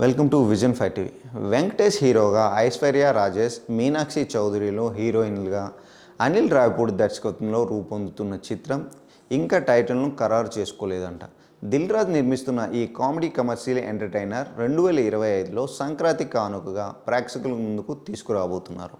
Welcome to Vision Five TV. Venkatesh హీరోగా ఐశ్వర్య రాజేష్ మీనాక్షి చౌదరిలో హీరోయిన్లుగా అనిల్ రాయపూడి దర్శకత్వంలో రూపొందుతున్న చిత్రం ఇంకా టైటిల్ను ఖరారు చేసుకోలేదంట. దిల్ రాజ్ నిర్మిస్తున్న ఈ కామెడీ కమర్షియల్ ఎంటర్టైనర్ రెండు వేల ఇరవై ఐదులో సంక్రాంతి కానుకగా ప్రేక్షకుల ముందుకు తీసుకురాబోతున్నారు.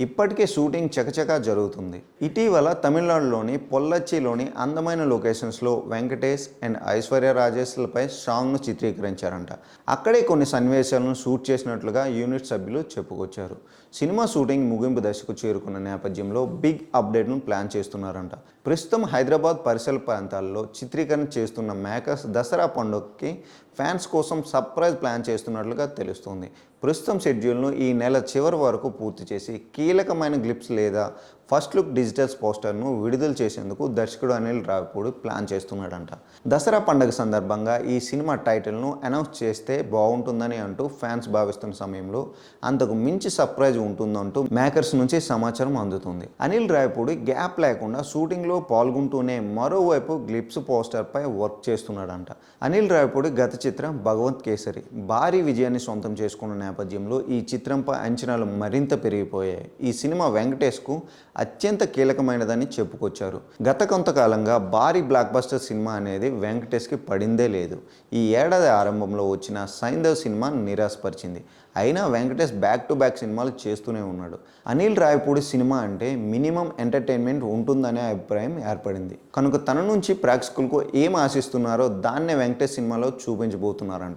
ఇప్పటికే షూటింగ్ చకచకా జరుగుతుంది. ఇటీవల తమిళనాడులోని పొల్లచ్చిలోని అందమైన లొకేషన్స్లో వెంకటేష్ అండ్ ఐశ్వర్య రాజేష్లపై సాంగ్ను చిత్రీకరించారంట. అక్కడే కొన్ని సన్నివేశాలను షూట్ చేసినట్లుగా యూనిట్ సభ్యులు చెప్పుకొచ్చారు. సినిమా షూటింగ్ ముగింపు దశకు చేరుకున్న నేపథ్యంలో బిగ్ అప్డేట్ను ప్లాన్ చేస్తున్నారంట. ప్రస్తుతం హైదరాబాద్ పరిసర ప్రాంతాల్లో చిత్రీకరణ చేస్తున్న మేకర్స్ దసరా పండుగకి ఫ్యాన్స్ కోసం సర్ప్రైజ్ ప్లాన్ చేస్తున్నట్లుగా తెలుస్తుంది. ప్రస్తుతం షెడ్యూల్ను ఈ నెల చివరి వరకు పూర్తి చేసి కీలకమైన గ్లిప్స్ లేదా ఫస్ట్ లుక్ డిజిటల్స్ పోస్టర్ను విడుదల చేసేందుకు దర్శకుడు అనిల్ రావిపూడి ప్లాన్ చేస్తున్నాడంట. దసరా పండుగ సందర్భంగా ఈ సినిమా టైటిల్ను అనౌన్స్ చేస్తే బాగుంటుందని అంటూ ఫ్యాన్స్ భావిస్తున్న సమయంలో అంతకు మించి సర్ప్రైజ్ ఉంటుందంటూ మేకర్స్ నుంచి సమాచారం అందుతుంది. అనిల్ రావిపూడి గ్యాప్ లేకుండా షూటింగ్లో పాల్గొంటూనే మరోవైపు గ్లిప్స్ పోస్టర్పై వర్క్ చేస్తున్నారు. చేస్తున్నాడంట అనిల్ రావిపూడి గత చిత్రం భగవంత్ కేసరి. భారీ విజయాన్ని సొంతం చేసుకున్న నేపథ్యంలో ఈ చిత్రంపై అంచనాలు మరింత పెరిగిపోయాయి. ఈ సినిమా వెంకటేష్కు అత్యంత కీలకమైనదని చెప్పుకొచ్చారు. గత కొంతకాలంగా భారీ బ్లాక్ బస్టర్ సినిమా అనేది వెంకటేష్కి పడిందే లేదు. ఈ ఏడాది ఆరంభంలో వచ్చిన సైందవ్ సినిమా నిరాశపరిచింది. అయినా వెంకటేష్ బ్యాక్ టు బ్యాక్ సినిమాలు చేస్తూనే ఉన్నాడు. అనిల్ రాయపూడి సినిమా అంటే మినిమం ఎంటర్టైన్మెంట్ ఉంటుందనే అభిప్రాయం ఏర్పడింది. కనుక తన నుంచి ప్రేక్షకులకు ఏం ఆశిస్తున్నారో దాన్నే వెంకటేష్ సినిమాలో చూపించబోతున్నారంట.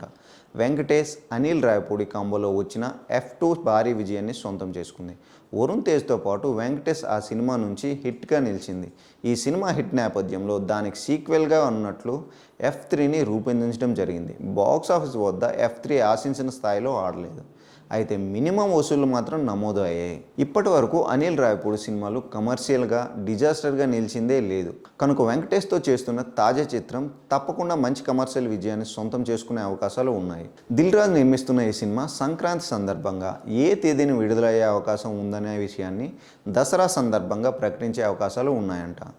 వెంకటేష్ అనిల్ రాయపూడి కాంబోలో వచ్చిన ఎఫ్ టూ భారీ విజయాన్ని సొంతం చేసుకుంది. వరుణ్ తేజ్తో పాటు వెంకటేష్ ఆ సినిమా నుంచి హిట్గా నిలిచింది. ఈ సినిమా హిట్ నేపథ్యంలో దానికి సీక్వెల్గా ఉన్నట్లు ఎఫ్ త్రీని రూపొందించడం జరిగింది. బాక్స్ ఆఫీస్ వద్ద ఎఫ్ త్రీ ఆశించిన స్థాయిలో ఆడలేదు. అయితే మినిమం వసూళ్ళు మాత్రం నమోదు అయ్యాయి. ఇప్పటి వరకు అనిల్ రాయపూడి సినిమాలు కమర్షియల్గా డిజాస్టర్గా నిలిచిందే లేదు. కనుక వెంకటేష్తో చేస్తున్న తాజా చిత్రం తప్పకుండా మంచి కమర్షియల్ విజయాన్ని సొంతం చేసుకునే అవకాశాలు ఉన్నాయి. దిల్ రాజు నిర్మిస్తున్న ఈ సినిమా సంక్రాంతి సందర్భంగా ఏ తేదీని విడుదలయ్యే అవకాశం ఉందనే విషయాన్ని దసరా సందర్భంగా ప్రకటించే అవకాశాలు ఉన్నాయంట.